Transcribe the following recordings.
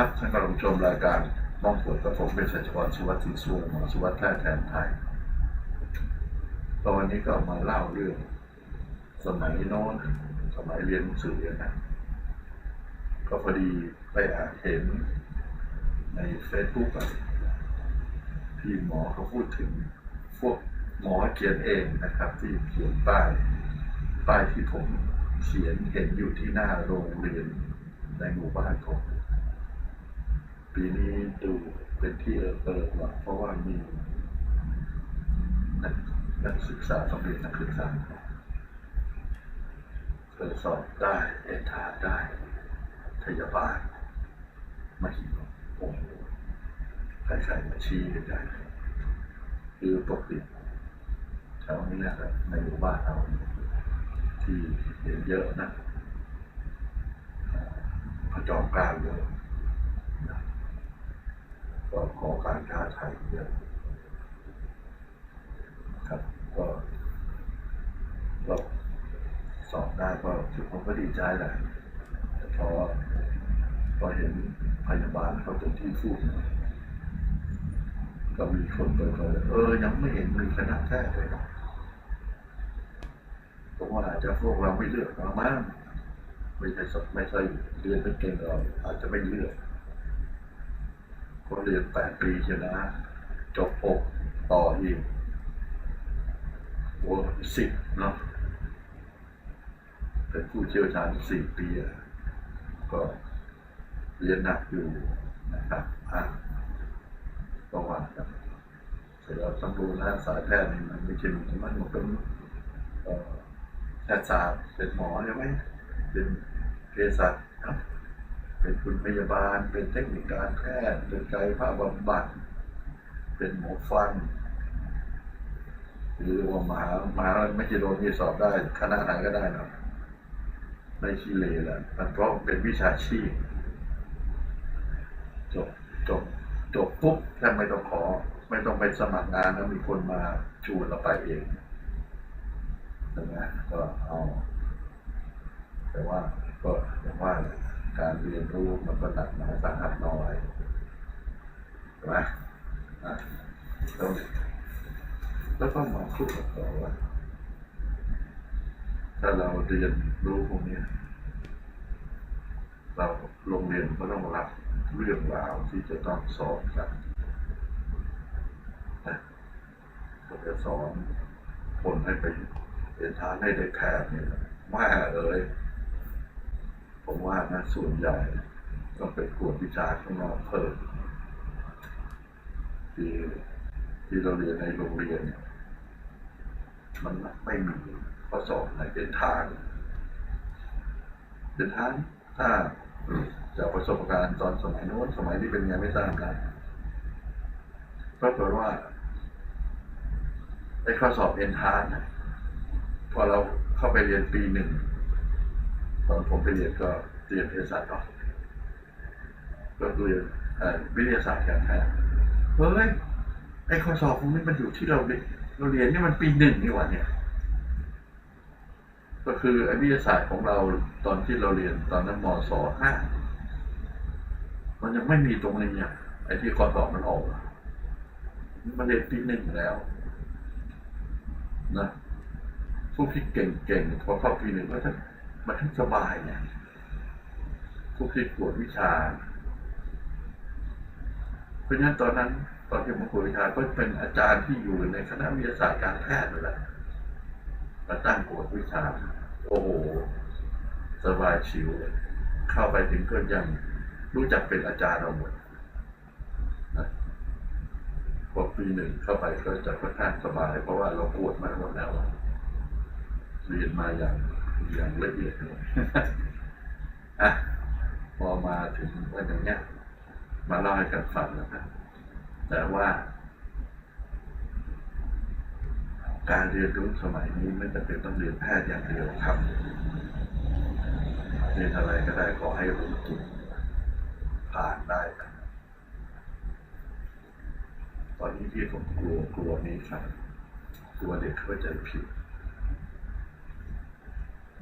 ครับท่านกำลังชมรายการมองผลกับผมเป็นชัชกรสุวัสดิ์ศรีสุวรรณหมอสุวัสดิ์แพทย์แผนไทยตอนนนี้ก็มาเล่าเรื่อง สมัยโน้นสมัยเรียนหนังสือนะก็พอดีไปอ่านเห็นในเฟซบุ๊กอะที่หมอเขาพูดถึงพวกหมอเขียนเองนะครับ ที่เขียนป้ายป้ายที่ผมเขียนเห็นอยู่ที่หน้าโรงเรียนในหมู่บ้านผม ปีนี้ดูเป็นที่เออเปิดว่าเพราะว่ามีนักนักศึกษาต้องเรียนนักศึกษาเคยสอบได้เอ็นทาได้พยาบาลมาหิวโอ้โหใครๆมาชี้กันได้คือปกติแถวนี้นะครับในหมู่บ้านเราที่เห็นเยอะนะพระจอมกล้าเยอะ ก็ขอการค้าไทยเยอะครับก็ก็สอบได้ก็ถือผมก็ดีใจแหละพราะว่พอเห็นพยาบาลเขาเป็นที่พูดก็มีคนเปิดเผยเออ ยังไม่เห็นมีคณะแทย์เลยนะผมว่าอาจจะพวกเราไม่เลือกเรามั้งไม่ใช่สไม่ใช่เรียนเป็นเก่งเราอาจจะไม่เลือก ก็เรียนแปดปีชนะจบหกต่ออีกโอ้สิบเนาะเป็นผู้เชี่ยวชาญสี่ปีก็เรียนหนักอยู่นะครับอะก็ว่ากันเสร็จแล้วสำรวจแล้วสายแพทย์นี่มันไม่ใช่มันมันเป็นแพทยศาสตร์เป็นหมอใช่ไหมเป็นเภสัชนะ เป็นคุณพยาบาล เป็นเทคนิคการแพทย์ เป็นกายภาพบำบัด เป็นหมอฟันหรือว่ามหามหาไม่ใช่โดนมีสอบได้คณะไหนก็ได้นะไม่ขี้เลแหละมันเพราะเป็นวิชาชีพจบจบจบปุ๊บแค่ไม่ต้องขอ ไม่ต้องไปสมัครงานแล้วมีคนมาชวนเราไปเองใช่ไหมก็เอาแต่ว่าก็อย่างว่าแหละ การเรียนรู้มันก็หนักหนาสาหัสน้อยใช่ไหมอะแล้วแล้วก็มาพูดกันต่อว่าถ้าเราเรียนรู้พวกนี้เราโรงเรียนก็ต้องรับเรื่องราวที่จะต้องสอนกันนะก็จะสอนคนให้ไปเป็นทานให้ได้แพทย์นี่ยแม่เอ๋ย ผมว่านะส่วนใหญ่ต้องไปกวดวิชาข้างนอกเพิ่มที่ที่เราเรียนในโรงเรียนเนี่ยมันไม่มีข้อสอบไหนเป็นทางเป็นทางถ้าจากประสบการณ์ตอนสมัยโน้นสมัยที่เป็นไงไม่ทราบนะปรากฏว่าไอ้ข้อสอบเอนทานพอเราเข้าไปเรียนปีหนึ่ง ตอนผมไปเรียนก็เรียนเภสัชเนาะก็เรียนวิทยาศาสตร์การแพทย์เฮ้ยไอ้ข้อสอบพวกนี้มันอยู่ที่เราเรียนเราเรียนนี่มันปีหนึ่งนี่หว่าเนี่ย ก็คือไอ้วิทยาศาสตร์ของเราตอนที่เราเรียนตอนนั้นมศห้ามันยังไม่มีตรงนี้เนี่ยไอ้ที่ข้อสอบมันออกมันเรียนปีหนึ่งแล้วนะพวกที่เก่งๆพอเข้าปีหนึ่งก็จะ มันทั้งสบายเนี่ยพวกที่กวดวิชา เพราะฉะนั้นตอนนั้นตอนที่ผมกวดวิชาก็เป็นอาจารย์ที่อยู่ในคณะวิทยาศาสตร์การแพทย์นั่นแหละมาตั้งกวดวิชา โอ้โหสบายชิวเลยเข้าไปถึงก็ยังรู้จักเป็นอาจารย์เราหมดพอปีหนึ่งเข้าไปก็จะค่อนข้างสบาย เพราะว่าเราปวดมาหมดแล้วเรียนมาอย่าง อย่างละเอียดเลยอะพอมาถึงวันอย่างเนี้ยมาเล่าให้กันฟังนะครับแต่ว่า การเรียนรู้สมัยนี้ไม่จำเป็นต้องเรียนแพทย์อย่างเดียวครับเรียนอะไรก็ได้ขอให้รู้จริงผ่านได้ครับตอนนี้ที่ผมกลัวกลัวนี้ครับกลัวเด็กเข้าใจผิด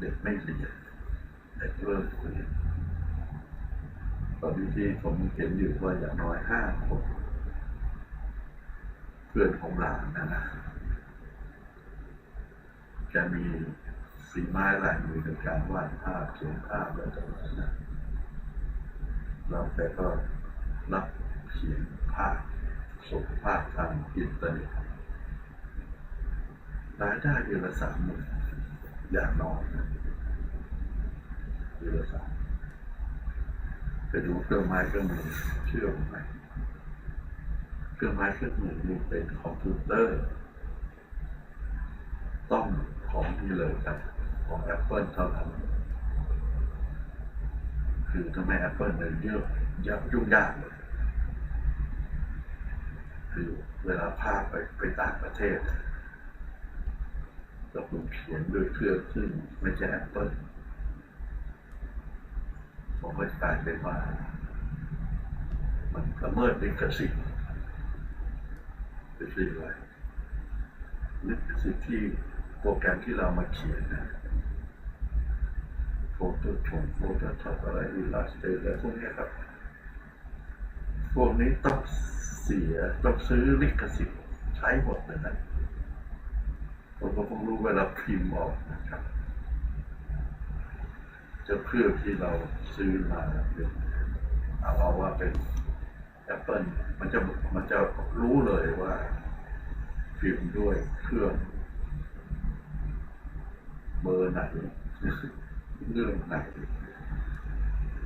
เด็กไม่เรียนเด็กเลิกเรียนตอนนี้ที่ผมเห็นอยู่ว่าอย่างน้อยห้าคนเพื่อนของหลานนะนะแกมีฝีไม้ลายมือในการวาดภาพเขียนภาพอะไรต่างๆนะแล้วแกก็รับเขียนภาพส่งภาพทางอินเทอร์เน็ตรายได้เดือนละสามหมื่น อย่างนอนะเดือนละสามไปดูเครื่องไม้เครื่องมือเชื่อมไหมเครื่องไม้เครื่องมือนี่เป็นคอมพิวเตอร์ ต้องของที่เลยครับของ Apple เท่านั้นคือทำไม Apple เนี่ยเยอะยากยุ่งยากเลยคือเวลาพาไปไปต่างประเทศ ก็คุณเขียนด้วยเครื่องซึ่งไม่ใช่ Apple ผมก็กลายเป็นว่า มันละเมิดลิขสิทธิ์ลิขสิทธิ์อะไรลิขสิทธิ์ที่โปรแกรมที่เรามาเขียนนะโฟโต้ชงโฟโต้ช็อปอะไรอิลลัสเตอร์อะไรพวกเนี้ยครับ พวกนี้ต้องเสียต้องซื้อลิขสิทธิ์ใช้หมดเลยนะ ผมก็เพิ่งรู้เวลาพิมพ์ออกนะครับ จะเพื่อที่เราซื้อมาเป็นเอาเอาว่าเป็น Apple มันจะมันจะรู้เลยว่าพิมพ์ด้วยเครื่องเบอร์ไหนเรื่องไหน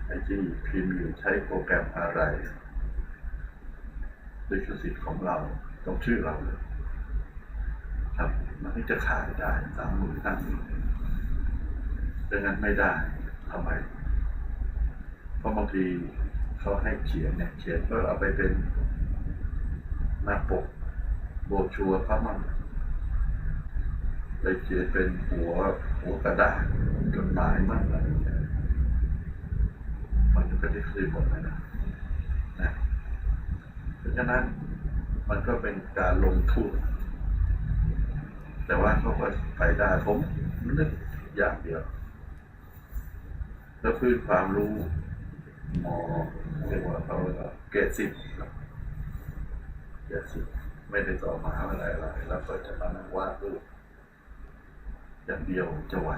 ไอ้ที่พิมพ์อยู่ใช้โปรแกรมอะไรลิขสิทธิ์ของเราต้องชื่อเราเลย มันถึงจะขายได้ตามมือตั้งมือดังนั้นไม่ได้ทำไม เพราะบางทีเขาให้เขียนเนี่ยเขียนก็เอาไปเป็นหน้าปกโบชัวเขามั่งไปเขียนเป็นหัวหัวกระดาษจดหมายมั่งอะไรอย่างเงี้ยมันก็ได้คืนหมดเลยนะนะ เพราะฉะนั้นมันก็เป็นการลงทุน แต่ว่าเขาก็ไปได้ผมนึกอย่างเดียวแล้วพื้นความรู้หมอเรียกว่าเขาเรียกว่าเกรดสิบเกรดสิบไม่ได้ต่อมาอะไรอะไรแล้วก็จะมานั่งวาดรูปอย่างเดียวจะไหว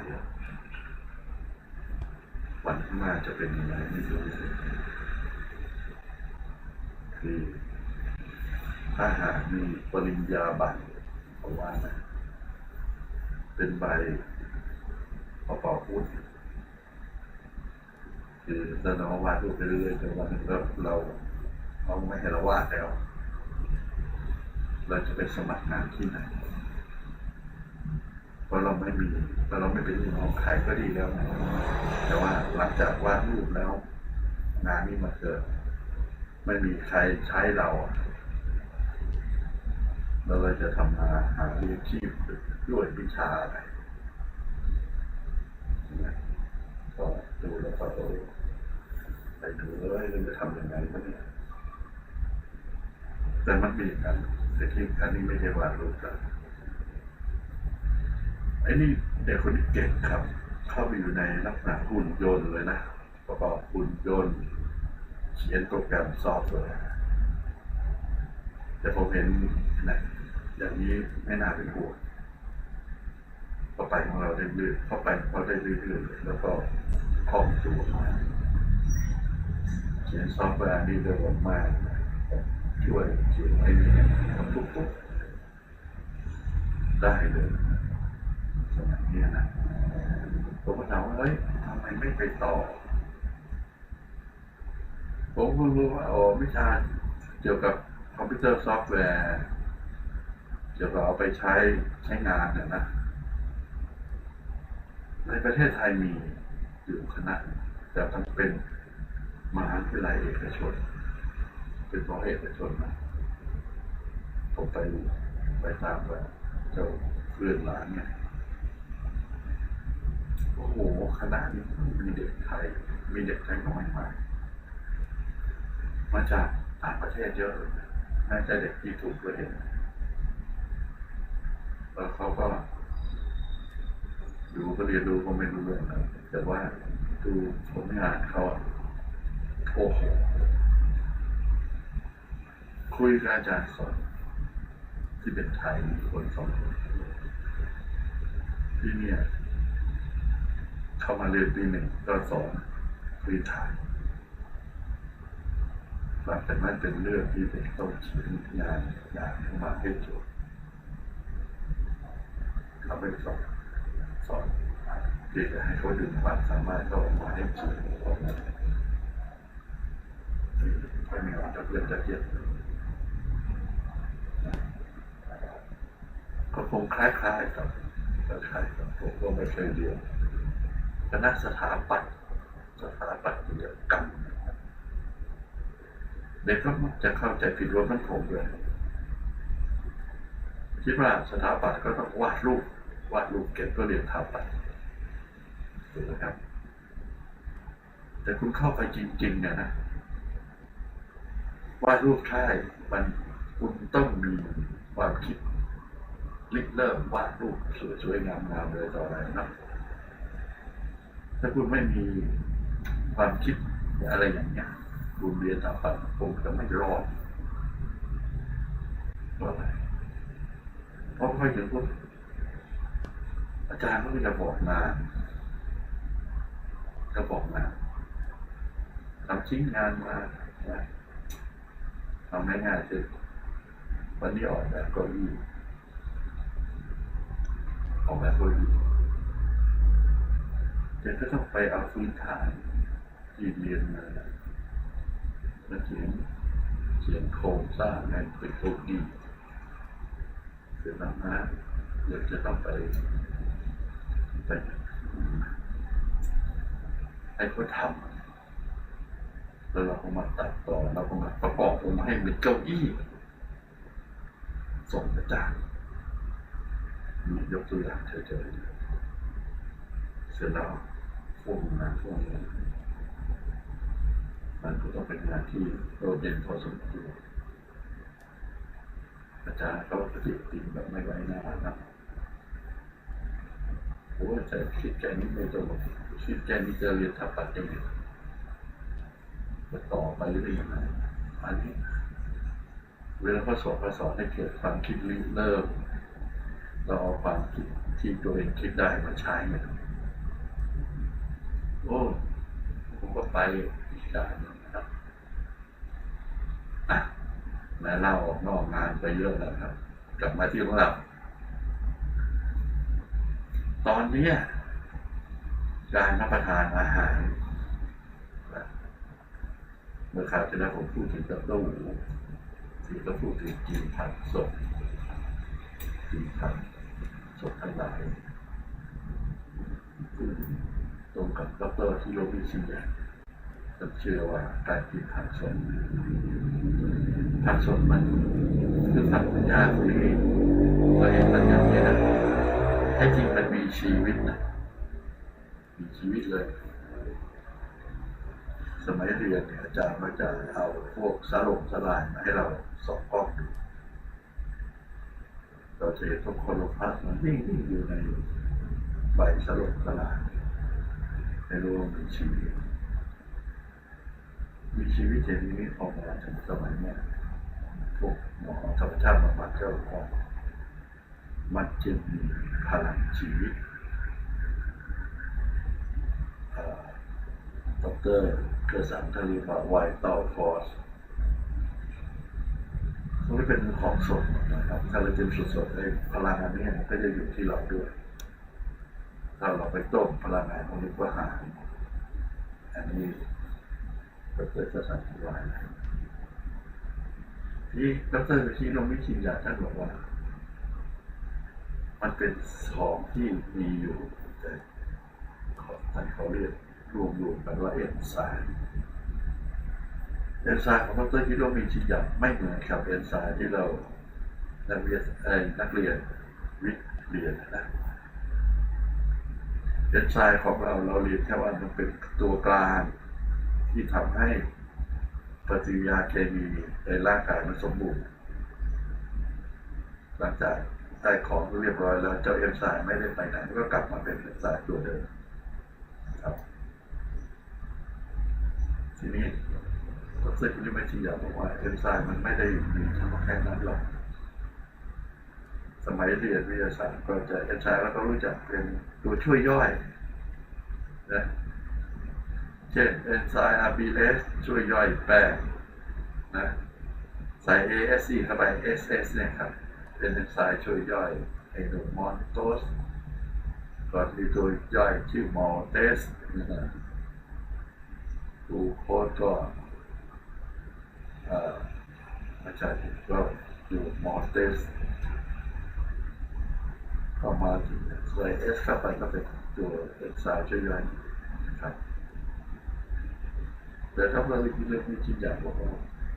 วันข้างหน้าจะเป็นยังไงไม่รู้คือถ้าหากมีปริญญาบัตรเพราะว่านะ เป็นใบประกอบวุฒิคือถ้าเราวาดรูปไปเรื่อยจนวันหนึงเราเขาไม่ให้เราวาดแล้ว เราจะไปสมัครงานที่ไหนเพราะเราไม่มีเพราะเราไม่เป็นลูกน้องใครก็ดีแล้ว แต่ว่าหลังจากวาดรูปแล้ว งานนี้มาเกิด ไม่มีใครใช้เราอะแล้วเราจะทำมาหาเลี้ยงชีพ ด้วยวิชาอะไรนะก็ดูแล้วก็เออไปดูเลยเราจะทำยังไงวะเนี่ยแต่มันมีกันแต่ที่อันนี้ไม่ใช่วารูปกันไอ้นี่เด็กคนนี้เก่งครับ เข้าไปอยู่ในลักษณะหุ่นยนต์เลยนะประกอบหุ่นยนต์เขียนโปรแกรมซอฟต์แวร์แต่ผมเห็นนะอย่างนี้ไม่น่าเป็นห่วง เข้าไปของเราได้ลื่นเข้าไปของเราได้ลื่นๆแล้วก็คล่องตัวมาเขียนซอฟต์แวร์นี่เร็วมากช่วยเขียนไอ้นี่ทำปุ๊บๆได้เลยสมัยนี้นะผมก็ถามว่าเฮ้ยทำไมไม่ไปต่อ ผมเพิ่งรู้ว่าอ๋อวิชาเกี่ยวกับคอมพิวเตอร์ซอฟต์แวร์เกี่ยวกับเอาไปใช้ใช้งานเนี่ยนะ ในประเทศไทยมีอยู่คณะแต่มันเป็นมหาวิทยาลัยเอกชน เป็นของเอกชนนะผมไปไปตามแบบเจ้าเพื่อนหลานเนี่ยโอ้โหคณะนี้มีเด็กไทย มีเด็กไทยน้อยมากมาจากต่างประเทศเยอะนะน่าจะเด็กที่ถูกประเด็นแล้วเขาก็ ดูก็เรียนรู้ก็ไม่รู้เรื่องนะแต่ว่าดูผลงานเขาโอ้โหคุยกับอาจารย์สอนที่เป็นไทยคนสองคนที่เนี่ยเข้ามาเรียนปีหนึ่งก็สอนพื้นฐานหลังจากนั้นเป็นเรื่องที่เป็นต้องเขียนงานงานขึ้นมาให้จบเขาไม่สอน สอนเด็กให้เขาดึงความสามารถเขาออกมาให้เขียไม่มีควันจะเพื่อนจะเกียดก็คงคล้ายๆกับคล้ายๆกับผมก็ไม่เคยเรียนคณะสถาปัตย์สถาปัตยกรรมเด็กก็มักจะเข้าใจผิดว่ามันผมเลยคิดว่าสถาปัตย์ก็ต้องวาดรูป วาดรูปเก็บก็เรียนสถาปัตย์ถูกไหมครับ แต่คุณเข้าไปจริงๆเนี่ยนะวาดรูปใช่มันคุณต้องมีความคิดริเริ่มวาดรูปสวยๆงามๆเลยต่ออะไรนะถ้าคุณไม่มีความคิดอะไรอย่างเงี้ยคุณเรียนสถาปัตย์คงจะไม่รอดเพราะอะไรเพราะค่อยถึงพวก อาจารย์ก็จะบอกงานก็บอกงาทำชิ้นงานมาทำง่ายๆคือวันนี้ออกแบบเก้าอี้ออกแบบเก้าอี้เด็กก็ต้องไปเอาพื้นฐานที่เรียนมาแล้วเขียนเขียนโครงสร้างให้เป็นตัวดีเสร็จแล้วนะเดี๋ยวจะต้องไป ไปให้เขาทำแล้วเราก็มาตัดต่อเราก็มาประกอบออกมให้เป็นเก้าอี้ส่งอาจารย์มียกตัวอย่างเฉยๆเสร็จแล้วพวกงานพวกนี้มันก็ต้องเป็นงานที่โดดเด่นพอสมควรอาจารย์เขาปฏิบัติงแบบไม่ไว้หน้านะ โอ้แต่คิดแกนี้ไม่ตรงคิดแกนี้จะเรียนทับปัดยังไงจะต่อไปเรื่อยๆอันนี้เวลาเขาสอนเขาสอนให้เกิดความคิดริเริ่มเราเอาความคิดที่ตัวเองคิดได้มาใช้เนี่ยโอ้ผมก็ไปอีกด่านหนึ่งนะครับอะแม้เล่าออกนอกงานไปเยอะแล้วครับ กลับมาที่ของเรา ตอนนี้การรับประทานอาหารเมื่อคราวที่แล้วผมพูดถึงกระตู้ที่ก็พูดถึงกินผักสดกินผักสดทั้งหลายตรงกับดรที่โรบินสันเนี่ยผมเชื่อว่าการกินผักสดผักสดมันคือผักยากที่เราเห็นมันอย่างนี้นะ ท้จริงมันมีชีวิตนะมีชีวิตเลย สมัยเรียนเนี่ยอาจารย์ก็จะเอาพวกสารลสลายมาให้เราสองกล้องดูเราจะเห็นทุกคนลงพัดมันนิ่งอยู่ในใบสารลสลายในรวมมีชีวิตมีชีวิตอย่างนี้ออกมาถึงสมัยเนี้ยพวกหมอธรรมชาติบำบัดเจ้าของ มันจึงมีพลังชีวิตเอ่อดอกเตอรเกอร์สันทารีว่าไวต์ตอฟอร์สตรงนี้เป็นของสดนะครับ ถ้าเราเป็นสดๆไอ้พลังงานนี้ก็จะอยู่ที่เราด้วย ถ้าเราไปต้มพลังงานพวกนี้ก็หายอันนี้ดรจะสันติวายที่ดรวิชิโนมิชินยาท่านบอกว่า มันเป็นของที่มีอยู่แต่ท่านเขาเรียกรวมรวมกันว่าเอ็นไซม์เอนไซม์ของดรฮิโรมิชินยาไม่เหมือนกับเอนไซม์ที่เรานักเรียนเอ่อนักเรียนวิทย์เรียนนะเอนไซม์ของเราเราเรียนแค่ว่ามันเป็นตัวกลางที่ทำให้ปฏิกิริยาเคมีในร่างกายมันสมบูรณ์หลังจาก ได้ของเรียบร้อยแล้วเจ้าเอนไซม์ไม่ได้ไปไหนก็กลับมาเป็นเอนไซม์ตัวเดิมครับทีนี้ดรคุณลิมชีอยากบอกว่าเอนไซม์มันไม่ได้มีเฉพาะแค่นั้นหรอก สมัยเรียนวิทยาศาสตร์ก็จะเอนไซม์แล้วก็รู้จักเป็นตัวช่วยย่อยนะเช่นเอนไซม์ RBS ช่วยย่อยแป้งนะใส่ ASC เข้าไป SS เนี่ยครับ เป็นเอนไซม์ช่วยย่อยไอโนมอนโตสก่อนมีตัวย่อยชื่อมอลเตสดูโคสก็อ่อไม่ใช่ก็อยู่มอลเตสก็มาถึงใส่เอสเข้าไปก็เป็นตัวเอนไซม์ช่วยย่อยนะครับแต่ถ้าเราเรื่องนี้จริงอย่างบอกว่า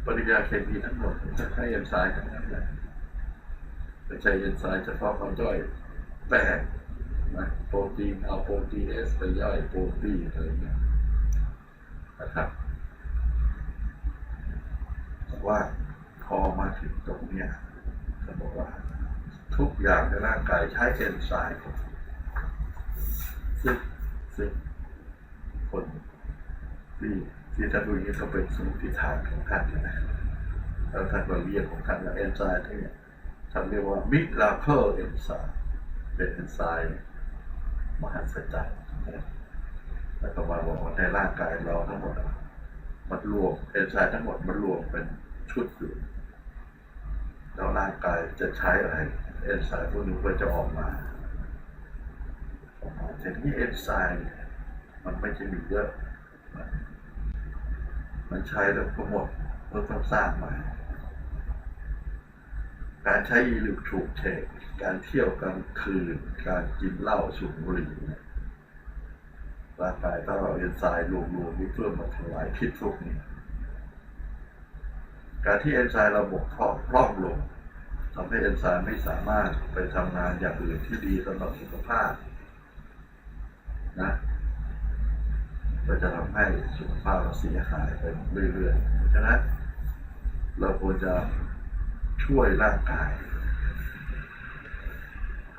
ปริยาเคมีทั้งหมดจะใช้เอนไซม์ทั้งนั้นแหละ ไม่ใช่เอนไซม์เฉพาะความย่อยแป้งนะโปรตีนเอาโปรตีนเอสไปย่อยโปรตีนอะไรเงี้ยนะครับแต่ว่าพอมาถึงตรงเนี้ยจะบอกว่า ทุกอย่างในร่างกายใช้เอนไซม์ซึ่งซึ่งคนที่ที่ท่านดูอย่างนี้ก็เป็นสมุติฐานของท่านนะแล้วท่านก็เรียกของท่านว่าเอนไซม์ที่เนี่ย ท่านเรียกว่ามิราเคิลเอนไซม์เป็นเอนไซม์มหัศจรรย์นะแล้วก็มาบอกว่าในร่างกายเราทั้งหมดมันรวมเอนไซม์ทั้งหมดมันรวมเป็นชุดอยู่แล้วร่างกายจะใช้อะไรเอนไซม์พวกนี้ก็จะออกมาออกมาแต่ที่เอนไซม์มันไม่ใช่มีเยอะ มันใช้แล้วก็หมดก็ต้องสร้างใหม่ การใช้อีลิกถูกเทคการเที่ยวกลางคืน การกินเหล้าสูบบุหรี่เนี่ยร่างกายถ้าเราเอนไซม์รวมๆนี่เพื่อมาทลายพิษพวกนี้ การที่เอนไซม์ราบกพร่องพร่องลงทำให้เอนไซม์ไม่สามารถไปทำงานอย่างอื่นที่ดีสำหรับสุขภาพนะก็จะทำให้สุขภาพเราเสียหายไปเรื่อยๆฉะนั้นเราควรจะ ช่วยร่างกาย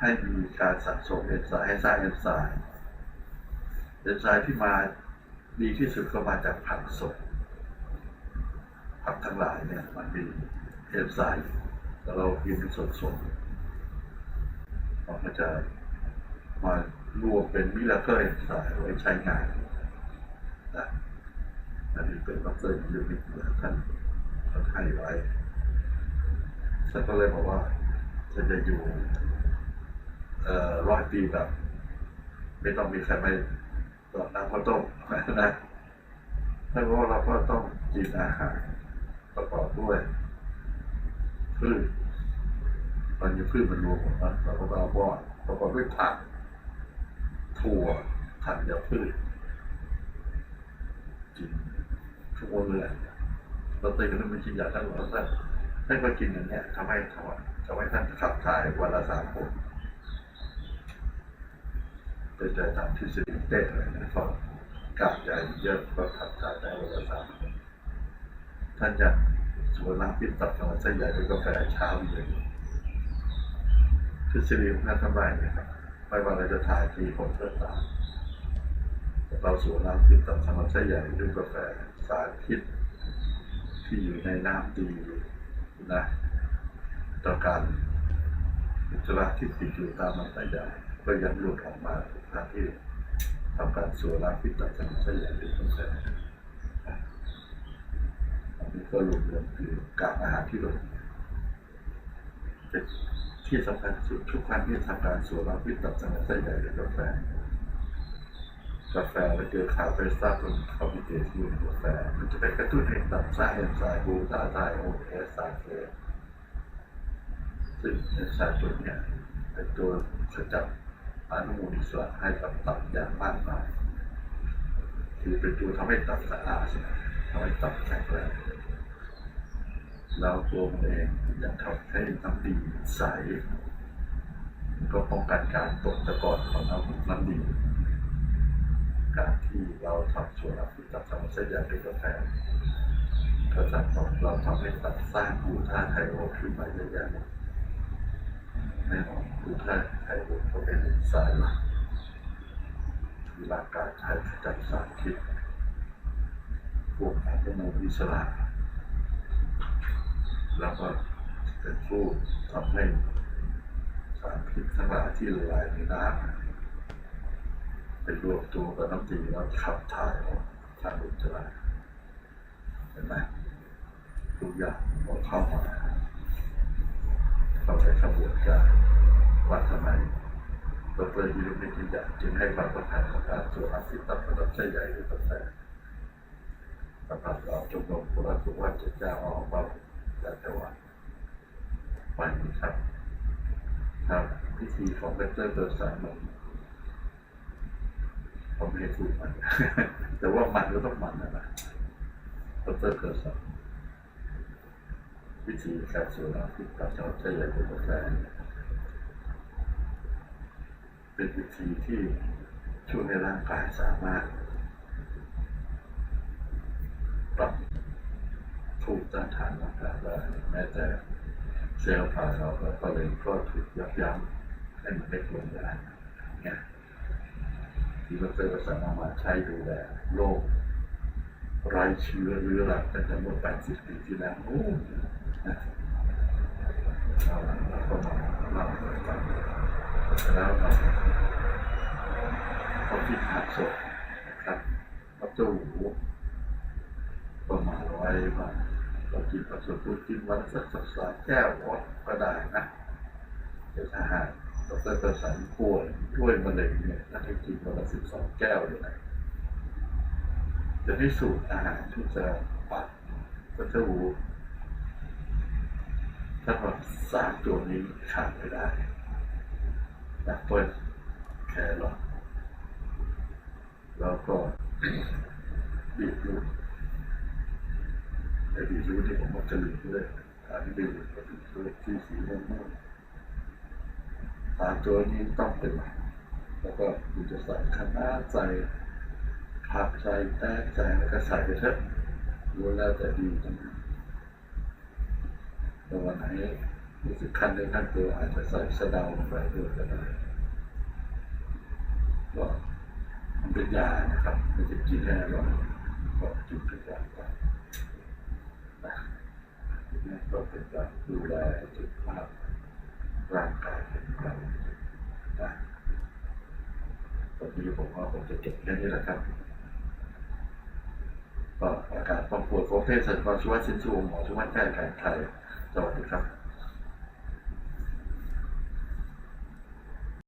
ให้มีการสะสมเอนไซม์ให้สร้างเอนไซม์เอนไซม์ที่มาดีที่สุดก็มาจากผักสดผักทั้งหลายเนี่ยมันมีเอนไซม์แต่เรากินสดสดๆมันก็จะมารวมเป็นมิลาเคิลเอนไซม์ไว้ใช้งานนะอันนี้เป็นดรยูนิคท่านท่านให้ไว้ ท่านก็เลยบอกว่าจะจะอยู่ร้อยปีแบบไม่ต้องมีใครไม่ตอนน้ำข้าวต้มนะถ้าว่าเราก็ต้องกินอาหารประกอบด้วยพืชมันมีพืชมันรวมหมดนะเราก็เอาบอดประกอบด้วยผักถั่วธัญพืชกินทุกวันเลยเราเตือนกันไม่กินยาท่านหรอกท่าน ท่านก็กินอย่างนี้ทำให้ทำทำให้ท่านขับถ่ายวันละสามคนเป็นใจตามทฤษฎีเต้เลยนะเพราะกลับใหญ่เยอะก็ขับถ่ายได้วันละสามคนท่านจะสวนน้ำพิษตับสมัยเส้นใหญ่ด้วยกาแฟเช้าเย็นทฤษฎีของท่านทำไรนะครับไม่ว่าเราจะถ่ายทีผลก็ตามแต่เราสวนน้ำพิษตับสมัยเส้นใหญ่ด้วยกาแฟสารพิษที่อยู่ในน้ำดี นะต่อการอุจจาระที่ติดอยู่ตามลำไส้ใหญ่ก็ยังหลุดออกมาท่าที่ทำการสวนน้ำพิษตับสมัยเส้นใหญ่ด้วยกาแฟอันนี้ก็รวมรวมคือกากอาหารที่ลดเป็นที่สำคัญสุดทุกครั้งที่ทำการสวนเราพิตับสังส้ใหญ่หรือกาแฟ กาแฟแล้วเจอคาเฟซ่าตรงคาร์บิเตที่อยู่ในกาแฟมันจะไปกระตุ้นให้ตับสางเอนไซม์บูตาไทโอเอสไซเฟสซึ่งเอนไซม์ตัวเนี้ยเป็นตัวขจัดอนุมูลอิสระให้กับตับอย่างมากมายคือเป็นตัวทำให้ตับสะอาดทำให้ตับแข็งแรงแล้วตัวมันเองอยากทำให้น้ำดีใส ก็ป้องกันการตกตะกอนของน้ำน้ำดี การที่เราทำส่วนอภิตับสมุนไพรใหญ่ด้วยกาแฟก็จะทำเราทำให้ตับสร้างกูท่าไทโอขึ้นมาเยอะแยะแน่นอนกูท่าไทโอก็เป็นสารหลักที่ร่างกายใช้จัดสารพิษพวกฮอร์โมนอิสระแล้วก็เป็นผู้ทำให้สารพิษทั้งหลายที่ละลายในน้ำ ไปรวมตัวกับน้ำดีแล้วขับถ่ายออกทางอุจจาระเห็นไหมทุกอย่างมันเข้ามาเข้าในขบวนการวัดทำไมดรฮิโรมิจิยะจึงให้ความสำคัญกับการตรวอาศิตับระดับไส้ใหญ่หรือตั้งแต่ประกาศเราจงลงพระสุวัจเจ้าออกมาจากจังหวัดไปครับครับพิธีของเบเตอร์เกิดสารมัน ผมไม่ได้พูดมัน แต่ว่ามันก็ต้องมันนะนะเบเตอร์เกิดสารวิธีการสูบน้ำพิษตับจอดใช้ใหญ่เป็นกาแฟเป็นวิธีที่ช่วยให้ร่างกายสามารถปรับถูกต้านทานร่างกายได้แม้แต่เซลล์ภาเราก็เลยก็ถูกยับยั้งให้มันได้ผลได้เนี่ย ที่ดรก็สามารถใช้ดูแลโรคไร้เชื้อเรื้อรังตั้งแต่เมื่อ80ปีที่แล้วโอ้นะเอาละเราก็มาเล่าให้ฟังแล้วเราเขาคิดหักศพนะครับพระเจ้าหูประมาณไว้ว่าเรากินผสมพูดกินวันสักสักสามแก้วก็ได้นะแต่ถ้าหาก ดรกระสันป่วยด้วยมะเร็งเนี่ยถ้าให้กินวันละสิบสองแก้วเลยนะจะพิสูจน์อาหารที่จะปัดก็จะรู้ถ้าเราสามตัวนี้ขาดไม่ได้แอปเปิลแครอทแล้วก็บีทรูทไอ้ดีบรู้ที่ผมว่าจะหลีกเลยอันนี้เป็นก็คือตัวที่สีม่วงๆ สาตัวนี้ต้องเป็นหลักแล้วก็คุณจะใส่คณะใส่ผักใส่แป้งใส่แล้วก็ใส่ไปเถอะรู้แล้วแต่ดีจังแต่วันไหนรู้สึกคันในขั้นตัวอาจจะใส่สะเดาลงไปด้วยก็ได้ก็มันเป็นยานะครับม่ใช่กินแค่อร่อยก็กินเป็นยาไปนี่ก็เป็นการดูแลสุขภาพ ร่างกายของเรานะตอนนี้ผมว่าผมจะเก็บแค่นี้แหละครับก็อาการความปวดของเพศสันความชีวะสินสูงหมอชีวะแพทย์แผนไทยสวัสดีครับ